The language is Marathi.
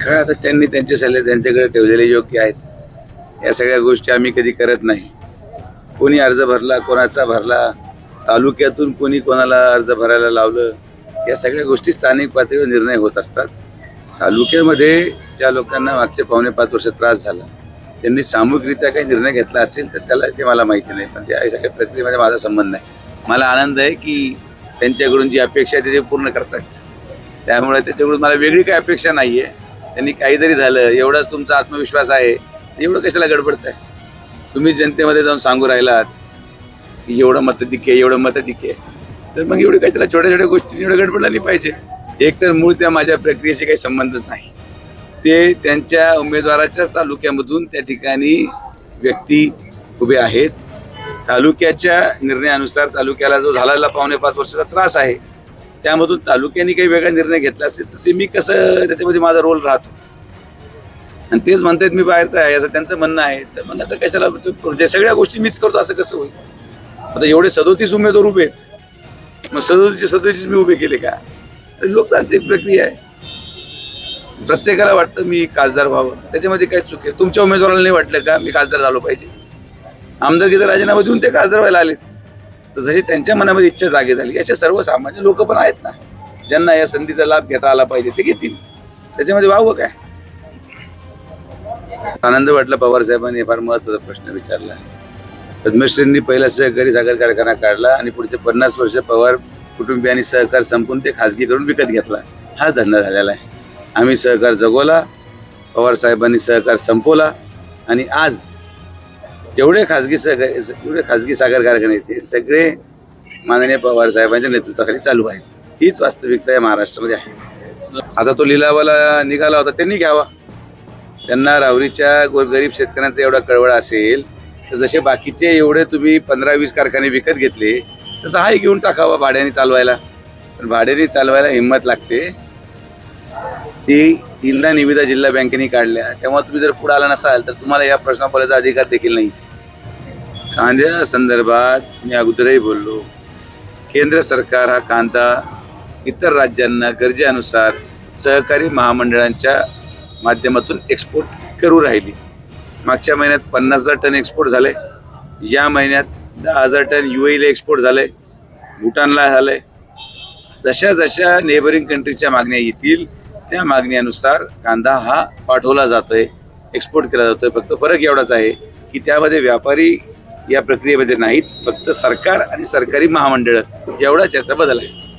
खेळ आता त्यांनी त्यांचे सल्ले त्यांच्याकडे ठेवलेले योग्य आहेत. या सगळ्या गोष्टी आम्ही कधी करत नाही. कोणी अर्ज भरला कोणाचा भरला तालुक्यातून कोणी कोणाला अर्ज भरायला लावलं या सगळ्या गोष्टी स्थानिक पातळीवर निर्णय होत असतात. तालुक्यामध्ये ज्या लोकांना मागचे पावणे पाच वर्ष त्रास झाला त्यांनी सामूहिकरित्या काही निर्णय घेतला असेल तर त्याला ते मला माहिती नाही पण त्या सगळ्या प्रक्रियेमध्ये माझा संबंध नाही. मला आनंद आहे की त्यांच्याकडून जी अपेक्षा आहे ती ते पूर्ण करतात त्यामुळे त्याच्याकडून मला वेगळी काही अपेक्षा नाही आहे त्यांनी काहीतरी झालं एवढाच तुमचा आत्मविश्वास आहे एवढं कशाला गडबडत आहे? तुम्ही जनतेमध्ये जाऊन सांगू राहिलात की एवढं मतं दिके एवढं मतं दिके तर मग एवढी काही त्याला छोट्या छोट्या गोष्टी एवढं गडबडला नाही पाहिजे. एक तर मूळ त्या माझ्या प्रक्रियेशी काही संबंधच नाही. ते त्यांच्या उमेदवाराच्याच तालुक्यामधून त्या ठिकाणी व्यक्ती उभे आहेत. तालुक्याच्या निर्णयानुसार तालुक्याला जो झालेला पावणे पाच वर्षाचा त्रास आहे त्यामधून तालुक्याने काही वेगळा निर्णय घेतला असेल तर ते मी कसं त्याच्यामध्ये माझा रोल राहतो. आणि तेच म्हणतायत मी बाहेरचं आहे असं त्यांचं म्हणणं आहे. तर मग आता कशाला जे सगळ्या गोष्टी मीच करतो असं कसं होईल? आता एवढे सदोतीस उमेदवार उभे आहेत. मग सदोतीसचे सदोतीस मी उभे केले का? लोकतांत्रिक प्रक्रिया आहे. प्रत्येकाला वाटतं मी खासदार व्हावं. त्याच्यामध्ये काय चूक आहे? तुमच्या उमेदवाराला नाही वाटलं का मी खासदार झालो पाहिजे? आमदारकीचा राजीनामा देऊन ते खासदार व्हायला आले तर जशी त्यांच्या मनामध्ये इच्छा जागी झाली. असे सर्वसामान्य लोक पण आहेत ना. ज्यांना या संधीचा लाभ घेता आला पाहिजे ते घेतील. त्याच्यामध्ये वावं काय? आनंद वाटला पवार साहेबांनी फार महत्त्वाचा प्रश्न विचारला. पद्मश्रींनी पहिला सहकारी साखर कारखाना काढला आणि पुढचे पन्नास वर्ष पवार कुटुंबियांनी सहकार संपून ते खाजगी करून विकत घेतला. हा धंदा झालेला आहे. आम्ही सहकार जगवला पवार साहेबांनी सहकार संपवला आणि आज जेवढे खाजगी सागर जेवढे खाजगी साखर कारखाने आहेत, ते सगळे माननीय पवार साहेबांच्या नेतृत्वाखाली चालू आहेत. हीच वास्तविकता या महाराष्ट्रामध्ये आहे. आता तो लिलावाला निघाला होता त्यांनी घ्यावा. त्यांना राहुरीच्या गोरगरीब शेतकऱ्यांचा एवढा कळवळ असेल तर जसे बाकीचे एवढे तुम्ही पंधरा वीस कारखाने विकत घेतले तसं हाही घेऊन टाकावा भाड्याने चालवायला. पण भाड्याने चालवायला हिंमत लागते. ती तीनदा निविदा जिल्हा बँकेने काढल्या. तेव्हा तुम्ही जर पुढे आला नसाल तर तुम्हाला या प्रश्न अधिकार देखील नाही. कांद्या संदर्भात मी अगोदरही बोललो. केंद्र सरकार हा कांदा इतर राज्यांना गरजेनुसार सहकारी महामंडळांच्या माध्यमातून एक्सपोर्ट करू राहिली. मागच्या महिन्यात पन्नास हजार टन एक्सपोर्ट झाले. या महिन्यात दहा हजार टन यू एला एक्सपोर्ट झाले. भूटानला झाले. जशा जशा नेबरिंग कंट्रीच्या मागण्या येतील त्या मागण्यानुसार कांदा हा पाठवला जातोय एक्सपोर्ट केला जातोय. फक्त फरक एवढाच आहे की त्यामध्ये व्यापारी या प्रक्रियेमध्ये नाहीत. फक्त सरकार आणि सरकारी महामंडळं एवढाच याचा बदल आहे.